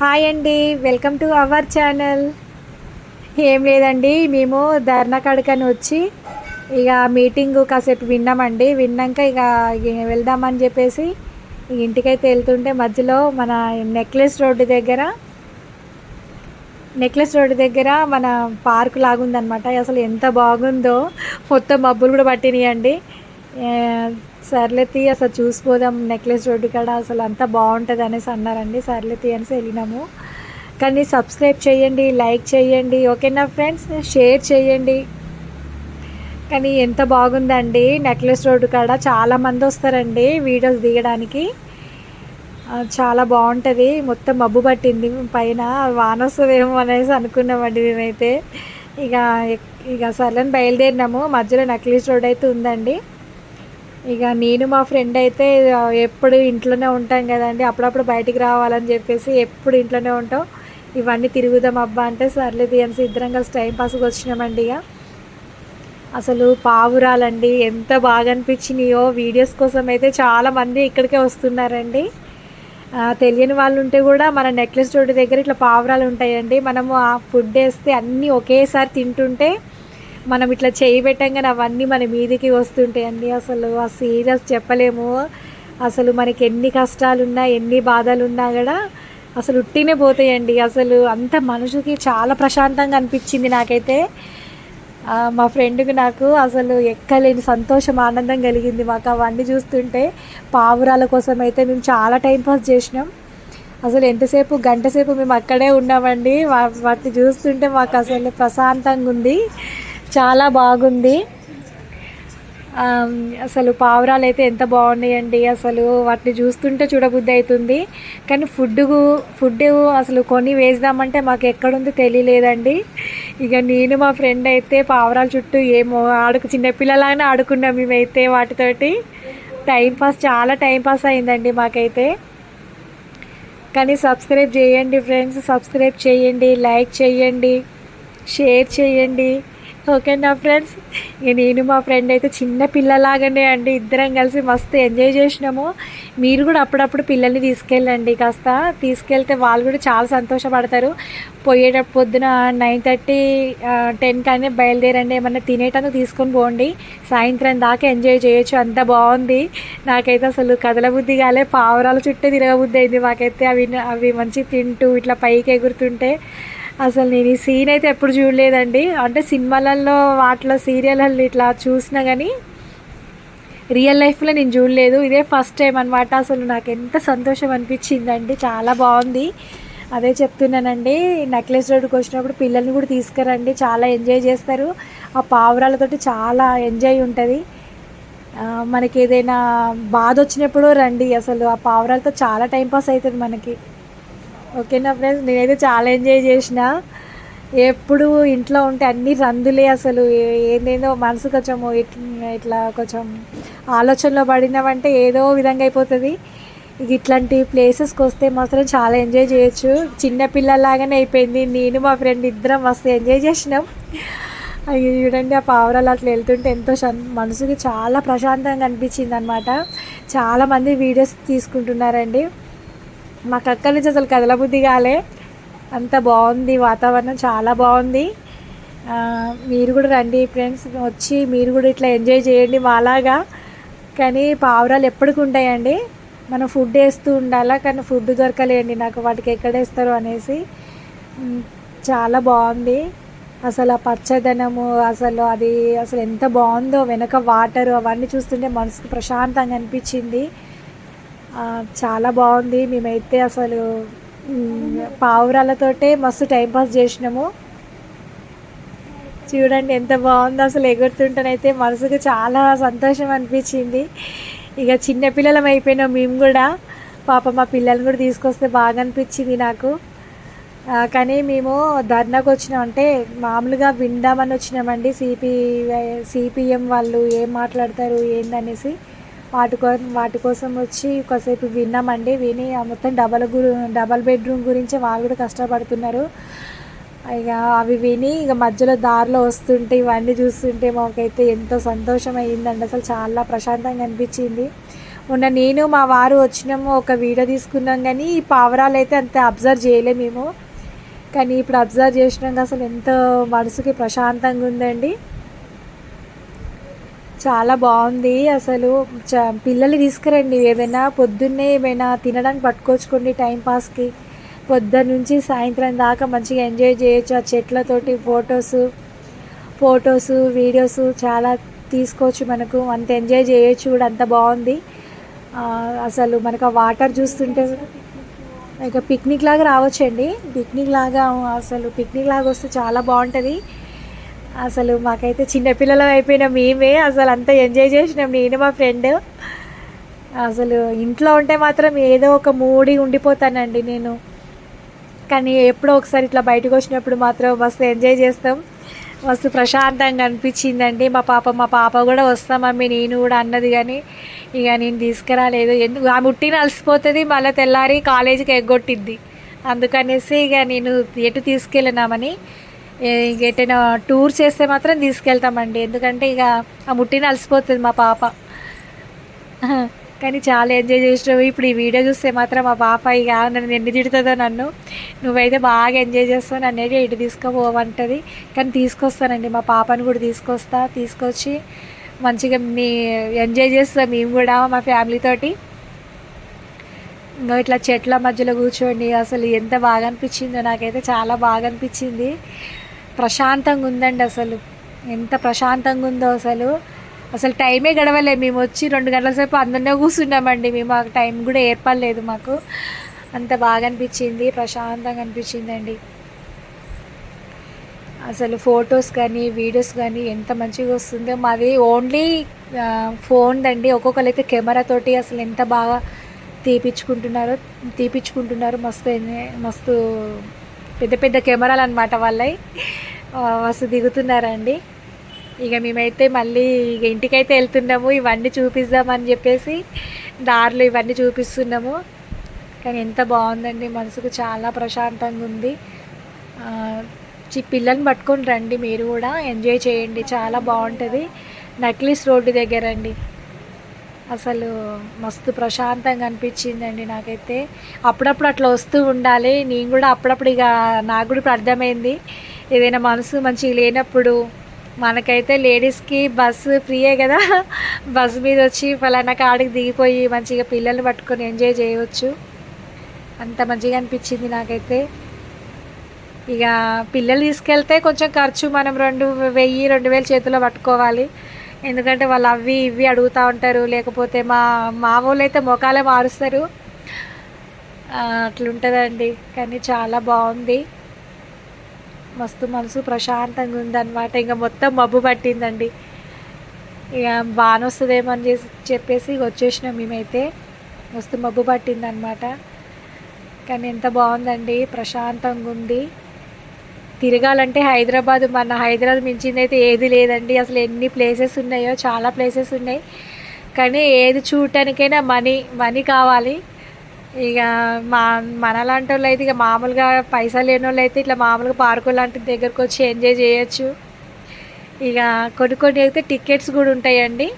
Hi అండి welcome to our channel. ఏం లేదండి మేము ధర్నా వచ్చి ఇక మీటింగ్ కాసేపు విన్నామండి. విన్నాక ఇక వెళ్దామని చెప్పేసి ఇంటికైతే వెళ్తుంటే మధ్యలో మన నెక్లెస్ రోడ్డు దగ్గర నెక్లెస్ రోడ్డు దగ్గర మన పార్క్ లాగుందనమాట అసలు ఎంత బాగుందో మొత్తం మబ్బులు కూడా పట్టినాయండి. సర్లే తీ అసలు చూసిపోదాం. నెక్లెస్ రోడ్డు కాడ అసలు అంతా బాగుంటుంది అనేసి అన్నారండి. సర్లేతి అనేసి వెళ్ళినాము. కానీ సబ్స్క్రైబ్ చేయండి లైక్ చేయండి ఓకేనా ఫ్రెండ్స్? షేర్ చేయండి. కానీ ఎంత బాగుందండి నెక్లెస్ రోడ్డు కాడ. చాలా మంది వస్తారండి వీడియోస్ దిగడానికి. చాలా బాగుంటుంది. మొత్తం మబ్బు పట్టింది పైన. వాన వస్తుందేమో అనేసి అనుకున్నామండి మేమైతే. ఇక ఇక సర్లని బయలుదేరినాము. మధ్యలో నక్లీస్ రోడ్ అయితే ఉందండి. ఇక నేను మా ఫ్రెండ్ అయితే ఎప్పుడు ఇంట్లోనే ఉంటాం కదండి. అప్పుడప్పుడు బయటికి రావాలని చెప్పేసి ఎప్పుడు ఇంట్లోనే ఉంటాం. ఇవన్నీ తిరుగుదాం అబ్బా అంటే సర్లేదు అనేసి ఇద్దరం కలిసి టైం పాస్కి వచ్చినామండి ఇక. అసలు పావురాలండి. ఎంత బాగా అనిపించినాయో. వీడియోస్ కోసం అయితే చాలామంది ఇక్కడికే వస్తున్నారండి. తెలియని వాళ్ళు ఉంటే కూడా మన నెక్లెస్ రోడ్డు దగ్గర ఇట్లా పావురాలు ఉంటాయండి. మనము ఆ ఫుడ్ వేస్తే అన్నీ ఒకేసారి తింటుంటే మనం ఇట్లా చేయి పెట్టంగానే అవన్నీ మన మీదికి వస్తుంటాయండి అసలు ఆ సీరియస్ చెప్పలేము. అసలు మనకి ఎన్ని కష్టాలున్నా ఎన్ని బాధలున్నా కూడా అసలు ఉట్టినే పోతాయండి. అసలు అంత మనసుకి చాలా ప్రశాంతంగా అనిపించింది నాకైతే. మా ఫ్రెండ్కి నాకు అసలు ఎక్కలేని సంతోషం ఆనందం కలిగింది. మాకు అవన్నీ చూస్తుంటే పావురాల కోసం అయితే మేము చాలా టైంపాస్ చేసినాం. అసలు ఎంతసేపు గంట సేపు మేము అక్కడే ఉన్నామండి. వాటిని చూస్తుంటే మాకు అసలు ప్రశాంతంగా ఉంది. చాలా బాగుంది. అసలు పావురాలు అయితే ఎంత బాగున్నాయండి. అసలు వాటిని చూస్తుంటే చూడబుద్ధి అవుతుంది. కానీ ఫుడ్ ఫుడ్ అసలు కొని వేద్దామంటే మాకు ఎక్కడుందో తెలియలేదండి. ఇక నేను మా ఫ్రెండ్ అయితే పావురాల చుట్టూ ఏమో ఆడుకు చిన్నపిల్లలైనా ఆడుకున్నాం మేమైతే వాటితోటి. టైంపాస్ చాలా టైంపాస్ అయిందండి మాకైతే. కానీ సబ్స్క్రైబ్ చేయండి ఫ్రెండ్స్ సబ్స్క్రైబ్ చేయండి లైక్ చేయండి షేర్ చేయండి. ఓకే నా ఫ్రెండ్స్ ఇక నేను మా ఫ్రెండ్ అయితే చిన్న పిల్లలాగానే అండి. ఇద్దరం కలిసి మస్తు ఎంజాయ్ చేసినాము. మీరు కూడా అప్పుడప్పుడు పిల్లల్ని తీసుకెళ్ళండి. కాస్త తీసుకెళ్తే వాళ్ళు కూడా చాలా సంతోషపడతారు. పోయేటప్పుడు పొద్దున నైన్ థర్టీ టెన్ కానీ బయలుదేరండి. ఏమన్నా తినేటందుకు తీసుకొని పోండి. సాయంత్రం దాకా ఎంజాయ్ చేయొచ్చు. అంత బాగుంది. నాకైతే అసలు కదలబుద్ధి కాలే. పావురాల చుట్టూ తిరగబుద్ధి అయింది మాకైతే. అవి అవి మంచి తింటూ ఇట్లా పైకి ఎగురుతుంటే అసలు నేను ఈ సీన్ అయితే ఎప్పుడు చూడలేదండి. అంటే సినిమాలలో వాటిలో సీరియల్లో ఇట్లా చూసినా కానీ రియల్ లైఫ్లో నేను చూడలేదు. ఇదే ఫస్ట్ టైం అనమాట అసలు నాకు ఎంత సంతోషం అనిపించిందండి. చాలా బాగుంది. అదే చెప్తున్నానండి నెక్లెస్ రోడ్డుకి వచ్చినప్పుడు పిల్లల్ని కూడా తీసుకురండి. చాలా ఎంజాయ్ చేస్తారు. ఆ పావురాలతోటి చాలా ఎంజాయ్ ఉంటుంది. మనకి ఏదైనా బాధ వచ్చినప్పుడు రండి. అసలు ఆ పావురాలతో చాలా టైం పాస్ అవుతుంది మనకి. ఓకేనా ఫ్రెండ్స్ నేనైతే చాలా ఎంజాయ్ చేసిన. ఎప్పుడు ఇంట్లో ఉంటే అన్ని రందులే అసలు. ఏందేందో మనసు కొంచెం ఇట్లా కొంచెం ఆలోచనలో పడినామంటే ఏదో విధంగా అయిపోతుంది. ఇక ఇట్లాంటి ప్లేసెస్కి వస్తే మాత్రం చాలా ఎంజాయ్ చేయొచ్చు. చిన్నపిల్లలాగానే అయిపోయింది. నేను మా ఫ్రెండ్ ఇద్దరం మస్తు ఎంజాయ్ చేసినాం. అవి చూడండి ఆ పావురాలు అట్లా వెళ్తుంటే ఎంతో మనసుకి చాలా ప్రశాంతంగా అనిపించింది అనమాట చాలామంది వీడియోస్ తీసుకుంటున్నారండి. మాకు అక్కడి నుంచి అసలు కదలబుద్ధి కాలే. అంత బాగుంది వాతావరణం చాలా బాగుంది. మీరు కూడా రండి ఫ్రెండ్స్ వచ్చి మీరు కూడా ఇట్లా ఎంజాయ్ చేయండి మాలాగా. కానీ పావురాలు ఎప్పటికి ఉంటాయండి? మనం ఫుడ్ వేస్తూ ఉండాలా? కానీ ఫుడ్ దొరకలేండి నాకు వాటికి ఎక్కడ వేస్తారు అనేసి. చాలా బాగుంది. అసలు ఆ పచ్చదనము అసలు అది అసలు ఎంత బాగుందో వెనక వాటర్ అవన్నీ చూస్తుంటే మనసుకు ప్రశాంతంగా అనిపించింది. చాలా బాగుంది. మేమైతే అసలు పావురాలతోటే మస్తు టైంపాస్ చేసినాము. చూడండి ఎంత బాగుందో అసలు ఎగురుతుంటేనైతే మనసుకు చాలా సంతోషం అనిపించింది. ఇక చిన్నపిల్లలం అయిపోయినాం మేము కూడా. పాప మా పిల్లల్ని కూడా తీసుకొస్తే బాగా అనిపించింది నాకు. కానీ మేము ధర్నాకు వచ్చినాం. అంటే మామూలుగా విందామని వచ్చినామండి. సిపి సిపిఎం వాళ్ళు ఏం మాట్లాడతారు ఏందనేసి. వాటి కో వాటి కోసం వచ్చి కాసేపు విన్నామండి విని మొత్తం డబల్ గురి డబల్ బెడ్రూమ్ గురించి వాళ్ళు కూడా కష్టపడుతున్నారు. ఇక అవి విని ఇక మధ్యలో దారిలో వస్తుంటే ఇవన్నీ చూస్తుంటే మాకైతే ఎంతో సంతోషం అయ్యిందండి అసలు చాలా ప్రశాంతంగా అనిపించింది. మొన్న నేను మా వారు వచ్చినాము ఒక వీడియో తీసుకున్నాం కానీ ఈ పావురాలు అయితే అంత అబ్జర్వ్ చేయలే మేము. కానీ ఇప్పుడు అబ్జర్వ్ చేసినాక అసలు ఎంతో మనసుకి ప్రశాంతంగా ఉందండి. చాలా బాగుంది. అసలు చ పిల్లలు తీసుకురండి. ఏదైనా పొద్దున్నే ఏమైనా తినడానికి పట్టుకోవచ్చుకోండి టైంపాస్కి పొద్దున్న నుంచి సాయంత్రం దాకా మంచిగా ఎంజాయ్ చేయొచ్చు. ఆ చెట్లతోటి ఫొటోస్ ఫొటోస్ వీడియోస్ చాలా తీసుకోవచ్చు మనకు. అంత ఎంజాయ్ చేయొచ్చు కూడా. అంత బాగుంది. అసలు మనకు ఆ వాటర్ చూస్తుంటే ఇక పిక్నిక్ లాగా రావచ్చండి. పిక్నిక్ లాగా అసలు పిక్నిక్ లాగా వస్తే చాలా బాగుంటుంది. అసలు మాకైతే చిన్నపిల్లలు అయిపోయినాం మేమే అసలు అంత ఎంజాయ్ చేసినాం. నేను మా ఫ్రెండ్. అసలు ఇంట్లో ఉంటే మాత్రం ఏదో ఒక మూడి ఉండిపోతానండి నేను. కానీ ఎప్పుడో ఒకసారి ఇట్లా బయటకు వచ్చినప్పుడు మాత్రం మస్తు ఎంజాయ్ చేస్తాం. మస్తు ప్రశాంతంగా అనిపించిందండి. మా పాప మా పాప కూడా వస్తా మమ్మీ నేను కూడా అన్నది కానీ ఇక నేను తీసుకురాలేదు. ఎందుకు ఆమె ఉట్టిన అలసిపోతుంది మళ్ళీ తెల్లారి కాలేజీకి ఎగ్గొట్టిద్ది. అందుకనేసి ఇక నేను ఎటు తీసుకెళ్ళినామని ఎటైనా టూర్ చేస్తే మాత్రం తీసుకెళ్తామండి. ఎందుకంటే ఇక ఆ ముట్టిని అలసిపోతుంది మా పాప. కానీ చాలా ఎంజాయ్ చేసినావు. ఇప్పుడు ఈ వీడియో చూస్తే మాత్రం మా పాప ఇక నన్ను ఎన్ని తిడుతుందో నన్ను. నువ్వైతే బాగా ఎంజాయ్ చేస్తావు. నన్ను అయితే ఇటు తీసుకుపోవంటది కానీ తీసుకొస్తానండి. మా పాపని కూడా తీసుకొస్తా తీసుకొచ్చి మంచిగా మీ ఎంజాయ్ చేస్తాం. మేము కూడా మా ఫ్యామిలీతోటి ఇట్లా చెట్ల మధ్యలో కూర్చోండి. అసలు ఎంత బాగా అనిపించిందో నాకైతే చాలా బాగా అనిపించింది. ప్రశాంతంగా ఉందండి అసలు. ఎంత ప్రశాంతంగా ఉందో అసలు. అసలు టైమే గడవలే. మేము వచ్చి రెండు గంటల సేపు అందరినే కూర్చున్నామండి మేము ఆ టైం కూడా ఏర్పడలేదు మాకు. అంత బాగా అనిపించింది ప్రశాంతంగా అనిపించిందండి అసలు ఫొటోస్ కానీ వీడియోస్ కానీ ఎంత మంచిగా వస్తుందో. మాది ఓన్లీ ఫోన్ దండి ఒక్కొక్కరు అయితే కెమెరా తోటి అసలు ఎంత బాగా తీపించుకుంటున్నారో తీపించుకుంటున్నారు మస్తు మస్తు పెద్ద పెద్ద కెమెరాలు అనమాట వాళ్ళవి మస్తు దిగుతున్నారండి. ఇక మేమైతే మళ్ళీ ఇక ఇంటికైతే వెళ్తున్నాము ఇవన్నీ చూపిద్దామని చెప్పేసి దారిలో ఇవన్నీ చూపిస్తున్నాము. కానీ ఎంత బాగుందండి మనసుకు చాలా ప్రశాంతంగా ఉంది. చి పిల్లల్ని పట్టుకొని రండి మీరు కూడా ఎంజాయ్ చేయండి చాలా బాగుంటుంది. నక్లీస్ రోడ్డు దగ్గర అండి. అసలు మస్తు ప్రశాంతంగా అనిపించిందండి నాకైతే. అప్పుడప్పుడు అట్లా వస్తూ ఉండాలి నేను కూడా అప్పుడప్పుడు ఇక నాకు కూడా ఇప్పుడు అర్థమైంది. ఏదైనా మనసు మంచిగా లేనప్పుడు మనకైతే లేడీస్కి బస్సు ఫ్రీయే కదా. బస్సు మీద వచ్చి ఫలానా కాడికి దిగిపోయి మంచిగా పిల్లల్ని పట్టుకొని ఎంజాయ్ చేయవచ్చు. అంత మంచిగా అనిపించింది నాకైతే. ఇక పిల్లలు తీసుకెళ్తే కొంచెం ఖర్చు మనం రెండు వెయ్యి రెండు వేలు చేతిలో పట్టుకోవాలి. ఎందుకంటే వాళ్ళు అవి ఇవి అడుగుతూ ఉంటారు. లేకపోతే మా మా వాళ్ళు అయితే మొఖాలే మారుస్తారు. అట్లుంటుందండి. కానీ చాలా బాగుంది. మస్తు మనసు ప్రశాంతంగా ఉందన్నమాట. ఇంకా మొత్తం మబ్బు పట్టిందండి. ఇక బాగా వస్తుందేమో అని చేసి చెప్పేసి వచ్చేసినాం మేమైతే. మస్తు మబ్బు పట్టిందనమాట కానీ ఎంత బాగుందండి. ప్రశాంతంగా ఉంది. తిరగాలంటే హైదరాబాద్ మన హైదరాబాద్ మించింది అయితే ఏది లేదండి. అసలు ఎన్ని ప్లేసెస్ ఉన్నాయో చాలా ప్లేసెస్ ఉన్నాయి. కానీ ఏది చూడటానికైనా మనీ మనీ కావాలి. ఇక మా మనలాంటి వాళ్ళు అయితే ఇక మామూలుగా పైసలు లేని వాళ్ళు అయితే ఇట్లా మామూలుగా పార్కు లాంటి దగ్గరకు వచ్చి ఎంజాయ్ చేయొచ్చు. ఇక కొన్ని కొన్ని అయితే టికెట్స్ కూడా ఉంటాయండి.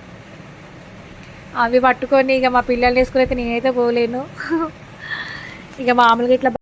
అవి పట్టుకొని ఇక మా పిల్లల్ని వేసుకుని అయితే నేనైతే పోలేను. ఇక మామూలుగా ఇట్లా